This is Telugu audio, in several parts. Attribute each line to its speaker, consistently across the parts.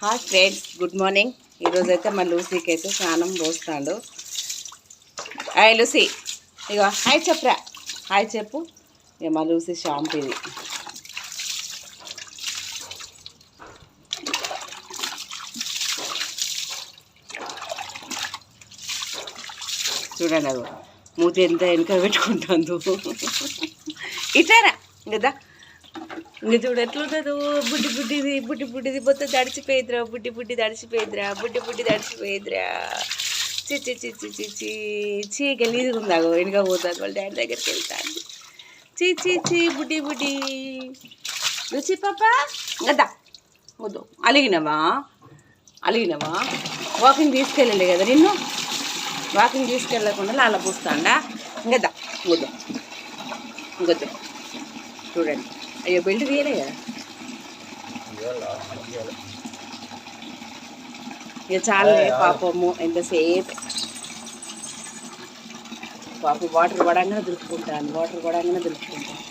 Speaker 1: Hi friends good morning. ఈరోజు అయితే మా లూసీకి అయితే స్నానం పోస్తాడు. Hi Lucy. ఇగో హాయ్ చెప్పరా. హాయ్ చెప్పు. ఇక మా లూసీ షాంపూ ఇది. చూడండి అది మూతి ఎంత వెనుక పెట్టుకుంటుందో. ఇట్లారా? కదా ఇంక చూడు ఎట్లుంటుందో? బుడ్డి బుడ్డిది బుడ్డి బుడ్డిది మొత్తం తడిచిపోయిద్రా బుడ్డి బుడ్డి తడిచిపోయిద్రా బుడ్డి బుడ్డి తడిచిపోయిద్రా. చి చి చి చి చి చి చీ గలీజ్గా ఉందాగో వెనుక పోతాను వాళ్ళ డాడీ దగ్గరికి వెళ్తాను చీ చీ చీ బుడ్డి బుడ్డి. రుచి పాప. గదా వద్దు. అలిగినవా? అలిగినవా? వాకింగ్ తీసుకెళ్ళండి కదా నిన్ను? వాకింగ్ తీసుకెళ్ళకుండా అలా పూస్తాడా గదా వద్దు. ఇంకొద్దు చూడండి. అయ్యో బెల్ట్ తీయలే? ఇక చాలే పాపము ఎంతసేపు? పాపం వాటర్ పడంగానే దొరుకుతుంటాను వాటర్ పడంగానే దొరుకుతుంటాను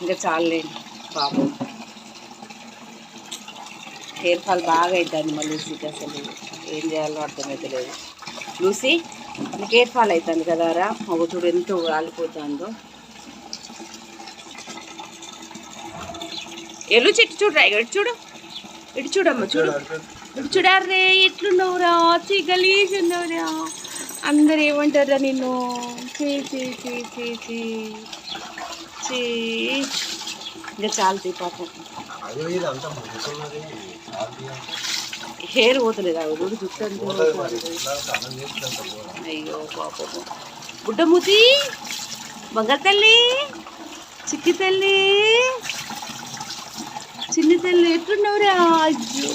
Speaker 1: ఇంకా చాలండి పాపం. హెయిర్ ఫాల్ బాగా అవుతుంది మా లూసీకి అసలు. ఏం చేయాలో అర్థమైతే లేదు లూసీ నీకు హెయిర్ ఫాల్ అవుతుంది కదారా ఒక చూడు ఎంతో కాలిపోతుందో ఎల్లు చెట్టు చూడరా? ఇటు చూడు. ఇటు చూడమ్మ చూడు. ఇటు చూడారే ఎట్లున్నావురా? చీ గలీజ్ ఉన్నావురా అందరు ఏమంటారా నిన్ను? చీ చీ చీ చీ చీ. చీ. ఇంకా చాలు పాపం. హెయిర్ పోతలేదు అవి జుట్టు అంతా ఊడిపోతుంది. అయ్యో పాపము బుడ్డమూతి బంగారు తల్లి చిక్కి తల్లి. చిన్న తల్లి ఎట్లున్నావురా? అయ్యో.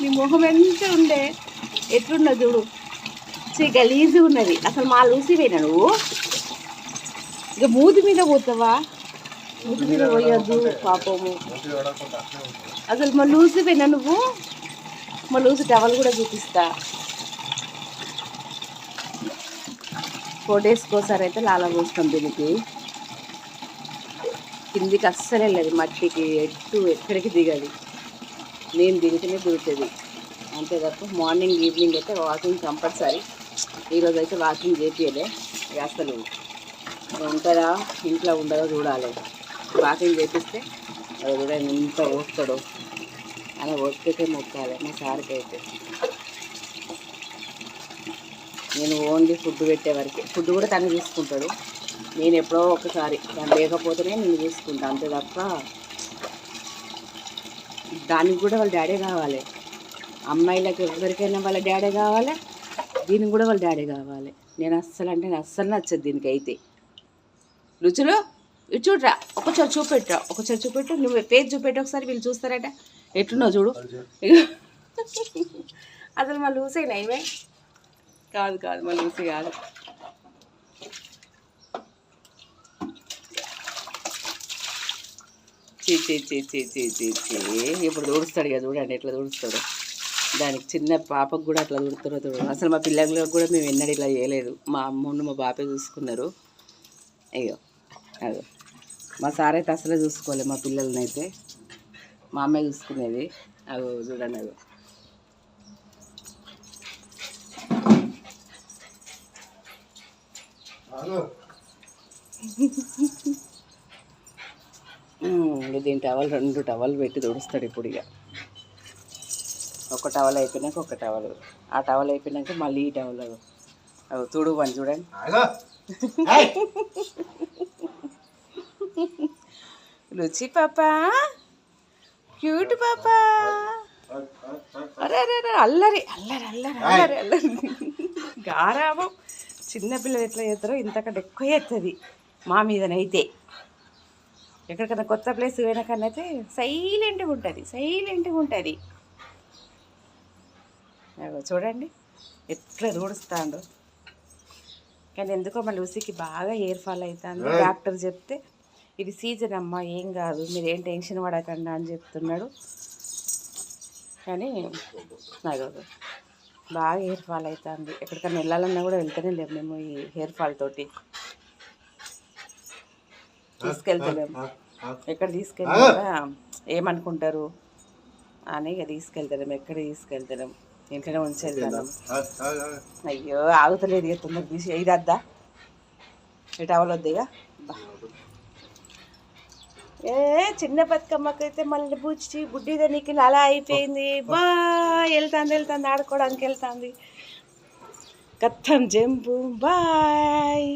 Speaker 1: నీ మొహం ఎంత ఉండే? ఎట్లున్నా చూడు. చే గలీజు ఉన్నది. అసలు మా లూసి నువ్వు? ఇక మూతి మీద పోతావా? మూతి మీద పోయొద్దు పాపము. అసలు మా లూసి నువ్వు? మా లూసి టవల్ కూడా చూపిస్తా. ఫోర్ డేస్కి ఒకసారి అయితే లాలా పోస్తాం దీనికి. కిందికి అస్సలు లేదు. మట్టికి ఎట్టు ఎక్కడికి దిగదు. నేను దిగితేనే దిగుతుంది. అంతే తప్ప మార్నింగ్ ఈవినింగ్ అయితే వాకింగ్ కంపల్సరీ. ఈరోజు అయితే వాకింగ్ చేపియలే. అసలు ఉంటుందా ఇంట్లో ఉండదో చూడాలి. వాకింగ్ చేపిస్తే అది కూడా ఎంత ఓస్తాడో అలా ఓపికైతే మొక్కాలి మా సార్కి అయితే. నేను ఓన్లీ ఫుడ్ పెట్టే వరకు. ఫుడ్ కూడా తను చూసుకుంటాడు నేను ఎప్పుడో ఒకసారి దాని లేకపోతేనే నేను చూసుకుంటా అంతే తప్ప దానికి కూడా వాళ్ళ డాడీ కావాలి. అమ్మాయిలకు ఎవరికైనా వాళ్ళ డాడీ కావాలి దీనికి కూడా వాళ్ళ డాడీ కావాలి. నేను అస్సలు అంటే నాకు అస్సలు నచ్చదు దీనికి అయితే రుచులు? ఇటు చూడరా ఒకసారి చూపెట్టరా ఒకసారి చూపెట్టు నువ్వు పేజ్ చూపెట్టు ఒకసారి వీళ్ళు చూస్తారట. ఎట్లున్నావు చూడు? అసలు మా లూసేనా ఇవే కాదు కాదు మా లూసి కాదు. చీ చీ చీ చీ చీ చీ చీ ఇప్పుడు దూడుస్తాడు కదా చూడండి ఎట్లా దూడుస్తాడు దానికి చిన్న పాపకు కూడా అట్లా దూడుతారో చూడు. అసలు మా పిల్లలకు కూడా మేము ఎన్నడూ ఇట్లా చేయలేదు. మా అమ్మను మా బాపే చూసుకున్నారు. అయ్యో అదో. మా సార్ అయితే అసలే చూసుకోలేదు మా పిల్లల్ని అయితే. మా అమ్మాయి చూసుకునేది. అగో చూడండి ఇక దీని టవల్ రెండు టవల్ పెట్టి తుడుస్తాడు ఇప్పుడు ఇక ఒక టవల్ అయిపోయినాక ఒక టవల్. ఆ టవల్ అయిపోయినాక మళ్ళీ ఈ టవల్ అవి. తుడు పని చూడండి. రుచి పాప? క్యూట్ పాప? అరే అరే అరే అల్లరి అల్లరి అల్లరి అల్లరి అల్లరి. గారాబం. చిన్నపిల్లలు ఎట్లా చేస్తారో ఇంతకంటే ఎక్కువ చేస్తుంది. మా మీదనైతే. ఎక్కడికైనా కొత్త ప్లేస్ పోయినాకన్నా అయితే సైలెంట్గా ఉంటుంది సైలెంట్గా ఉంటుంది. చూడండి ఎట్లా దూడుస్తాడు కానీ ఎందుకో మన లూసీకి బాగా హెయిర్ ఫాల్ అవుతుంది డాక్టర్ చెప్తే ఇది సీజన్ అమ్మా ఏం కాదు మీరు ఏం టెన్షన్ పడకండి అని చెప్తున్నాడు. కానీ నాకు బాగా హెయిర్ ఫాల్ అవుతుంది ఎక్కడికైనా వెళ్ళాలన్నా కూడా వెళ్తూనే లేము మేము ఈ హెయిర్ ఫాల్ తోటి. తీసుకెళ్తలేము ఎక్కడ తీసుకెళ్ళినా కూడా ఏమనుకుంటారు? అని ఇక తీసుకెళ్తాం ఎక్కడ తీసుకెళ్తాం ఇంట్లోనే ఉంచేద్దాం. అయ్యో ఆగుతలేదు ఇక తొందర తీసి. ఇది అద్దా? ఇటు అవలొద్దు ఇక. ఏ చిన్న బతుకమ్మకైతే మళ్ళీ బుచ్చి బుడ్డిగా నీకు అలా అయిపోయింది. బా వెళ్తాంది వెళ్తాంది ఆడుకోవడానికి వెళ్తాంది. కత్తం జంపు బాయ్.